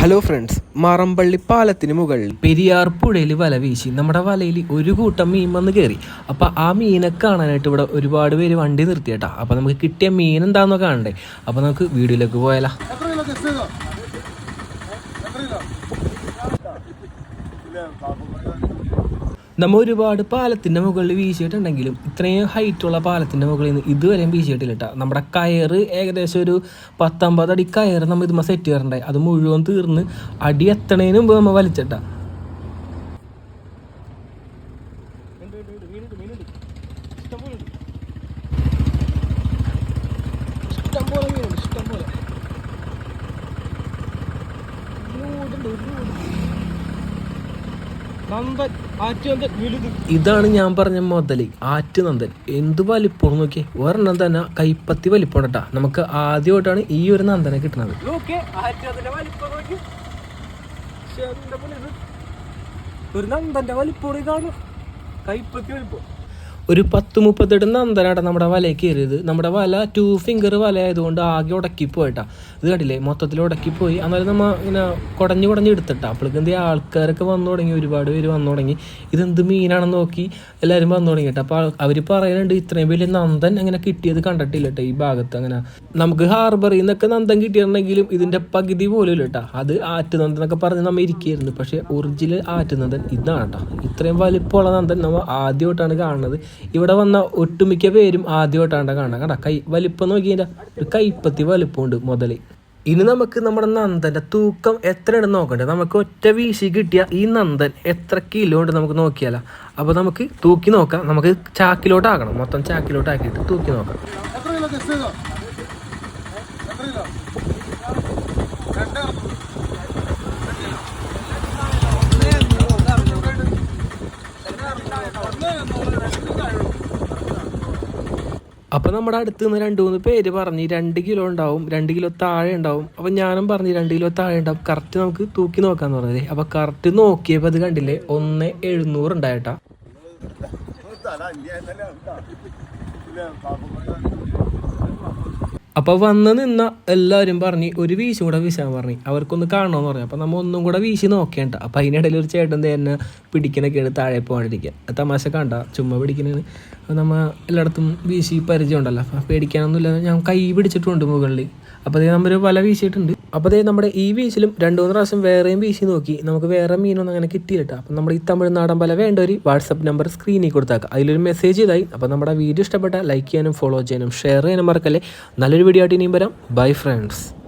Hello friends Marampally പാലത്തിന് മുകളിൽ പെരിയാർ പുഴയിൽ വല വീശി. നമ്മുടെ വലയിൽ ഒരു കൂട്ടം മീൻ വന്ന് കയറി അപ്പോൾ ആ മീനെ കാണാനായിട്ട് ഇവിടെ ഒരുപാട് പേര് വണ്ടി നിർത്തിയട്ടാ അപ്പോൾ നമുക്ക് കിട്ടിയ മീൻ എന്താണെന്ന് കാണണ്ടേ. അപ്പോൾ നമുക്ക് വീഡിയോയിലേക്ക് പോയാലോ. നമ്മൾ ഒരുപാട് പാലത്തിന്റെ മുകളിൽ വീശിയിട്ടുണ്ടെങ്കിലും ഇത്രയും ഹൈറ്റുള്ള പാലത്തിന്റെ മുകളിൽ നിന്ന് ഇതുവരെയും വീശിയിട്ടില്ല കേട്ടോ നമ്മുടെ കയറ് ഏകദേശം ഒരു പത്തൊമ്പത് അടി കയറ് നമ്മൾ ഇതുമ്മ സെറ്റ് ചെയ്യാറുണ്ടായി അത് മുഴുവൻ തീർന്ന് അടി എത്തണേന് മുമ്പ് നമ്മൾ വലിച്ചിട്ടാ ഇതാണ് ഞാൻ പറഞ്ഞ മുതൽ. ആറ്റുനന്ദൻ. എന്ത് വലിപ്പം നോക്കിയേ. ഒരെണ്ണം തന്നെ കൈപ്പത്തി വലിപ്പം കേട്ടാ നമുക്ക് ആദ്യമായിട്ടാണ് ഈ ഒരു നന്ദനെ കിട്ടുന്നത് ഒരു നന്ദന്റെ വലിപ്പം കാണും കൈപ്പത്തി വലിപ്പം. ഒരു പത്ത് മുപ്പത്തെട്ട് നന്ദനാണ് നമ്മുടെ വലയിൽ കയറിയത്. നമ്മുടെ വല ടു ഫിംഗർ വല ആയതുകൊണ്ട് ആകെ ഉടക്കി പോയിട്ടാ. ഇത് കണ്ടില്ലേ? മൊത്തത്തിൽ ഉടക്കി പോയി. എന്നാലും നമ്മ ഇങ്ങനെ കുടഞ്ഞു കുടഞ്ഞ് എടുത്തിട്ടാ. അപ്പോഴേക്കും എന്ത് ആൾക്കാരൊക്കെ വന്നു തുടങ്ങി. ഒരുപാട് പേര് വന്നു തുടങ്ങി. ഇതെന്ത് മീനാണെന്ന് നോക്കി എല്ലാവരും വന്നു തുടങ്ങിയിട്ട്. അപ്പോൾ അവർ പറയുന്നുണ്ട് ഇത്രയും വലിയ നന്ദൻ അങ്ങനെ കിട്ടിയത് കണ്ടിട്ടില്ല കേട്ടോ ഈ ഭാഗത്ത് അങ്ങനെ. നമുക്ക് ഹാർബറിൽ നിന്നൊക്കെ നന്ദൻ കിട്ടിയിട്ടുണ്ടെങ്കിലും ഇതിന്റെ പകുതി പോലും ഇല്ല കേട്ടോ അത് ആറ്റുനന്ദൻ എന്നൊക്കെ പറഞ്ഞ് നമ്മൾ ഇരിക്കുകയായിരുന്നു പക്ഷേ ഒറിജിനൽ ആറ്റുനന്ദൻ ഇതാണ് കേട്ടോ ഇത്രയും വലിപ്പമുള്ള നന്ദൻ നമ്മൾ ആദ്യമായിട്ടാണ് കാണുന്നത്. ഇവിടെ വന്ന ഒട്ടുമിക്ക പേരും ആദ്യമായിട്ടാണ്ട കാണുന്നത്. കണ്ട കൈ വലിപ്പം നോക്കിയതിന്റെ ഒരു കൈപ്പത്തി വലിപ്പമുണ്ട് മുതൽ ഇനി നമുക്ക് നമ്മുടെ നന്ദന്റെ തൂക്കം എത്രയാണെന്ന് നോക്കണ്ടേ? നമുക്ക് ഒറ്റ വീശി കിട്ടിയ ഈ നന്ദൻ എത്ര കിലോ ഉണ്ട് നമുക്ക് നോക്കിയാലോ. അപ്പോൾ നമുക്ക് തൂക്കി നോക്കാം. നമുക്ക് ചാക്കിലോട്ടാക്കണം. മൊത്തം ചാക്കിലോട്ടാക്കിയിട്ട് തൂക്കി നോക്കാം എത്ര കിലോ ഗസ് ചെയ്തോ എത്ര കിലോ രണ്ട് അപ്പോൾ നമ്മുടെ അടുത്ത് നിന്ന് രണ്ട് മൂന്ന് പേര് പറഞ്ഞ് രണ്ട് കിലോ ഉണ്ടാവും രണ്ട് കിലോ താഴെ ഉണ്ടാവും. അപ്പോൾ ഞാനും പറഞ്ഞു രണ്ട് കിലോ താഴെ ഉണ്ടാവും. കറക്റ്റ് നമുക്ക് തൂക്കി നോക്കാന്ന് പറഞ്ഞത്. അപ്പോൾ കറക്റ്റ് നോക്കിയപ്പോൾ അത് കണ്ടില്ലേ? ഒന്ന് എഴുന്നൂറ് ഉണ്ടായിട്ടാ. അപ്പോൾ വന്ന് നിന്ന എല്ലാവരും പറഞ്ഞ് ഒരു വീശ് കൂടെ വീശാൻ പറഞ്ഞു. അവർക്കൊന്ന് കാണണമെന്ന് പറഞ്ഞു. അപ്പോൾ നമ്മ ഒന്നും കൂടെ വീശി നോക്കേണ്ട അപ്പോൾ അതിനിടയിൽ ഒരു ചേട്ടൻ തന്നെ പിടിക്കണൊക്കെയാണ് താഴെ പോകാണ്ടിരിക്കുക. തമാശ കണ്ട ചുമ്മാ പിടിക്കണേന് അപ്പോൾ നമ്മൾ എല്ലായിടത്തും വീശി പരിചയം ഉണ്ടല്ലോ അപ്പോൾ പേടിക്കാനൊന്നുമില്ല. ഞാൻ കൈ പിടിച്ചിട്ടുണ്ട് മുകളിൽ അപ്പോൾ അതേ നമ്മൾ വല വീശിയിട്ടുണ്ട്. അപ്പോൾ അതേ നമ്മുടെ ഈ വീശിലും രണ്ട് മൂന്ന് പ്രാവശ്യം വേറെയും വീശി നോക്കി. നമുക്ക് വേറെ മീനൊന്നും അങ്ങനെ കിട്ടിയില്ല അപ്പോൾ നമ്മുടെ ഈ തമിഴ്നാടൻ പല ഒരു വാട്സപ്പ് നമ്പർ സ്ക്രീനിൽ കൊടുത്താക്കാം. അതിലൊരു മെസ്സേജ് ചെയ്തായി അപ്പോൾ നമ്മുടെ വീഡിയോ ഇഷ്ടപ്പെട്ട ലൈക്ക് ചെയ്യാനും ഫോളോ ചെയ്യാനും ഷെയർ ചെയ്യാനും മറക്കല്ലേ. നല്ലൊരു വീഡിയോ ആയിട്ട് ഇനിയും വരാം. Bye friends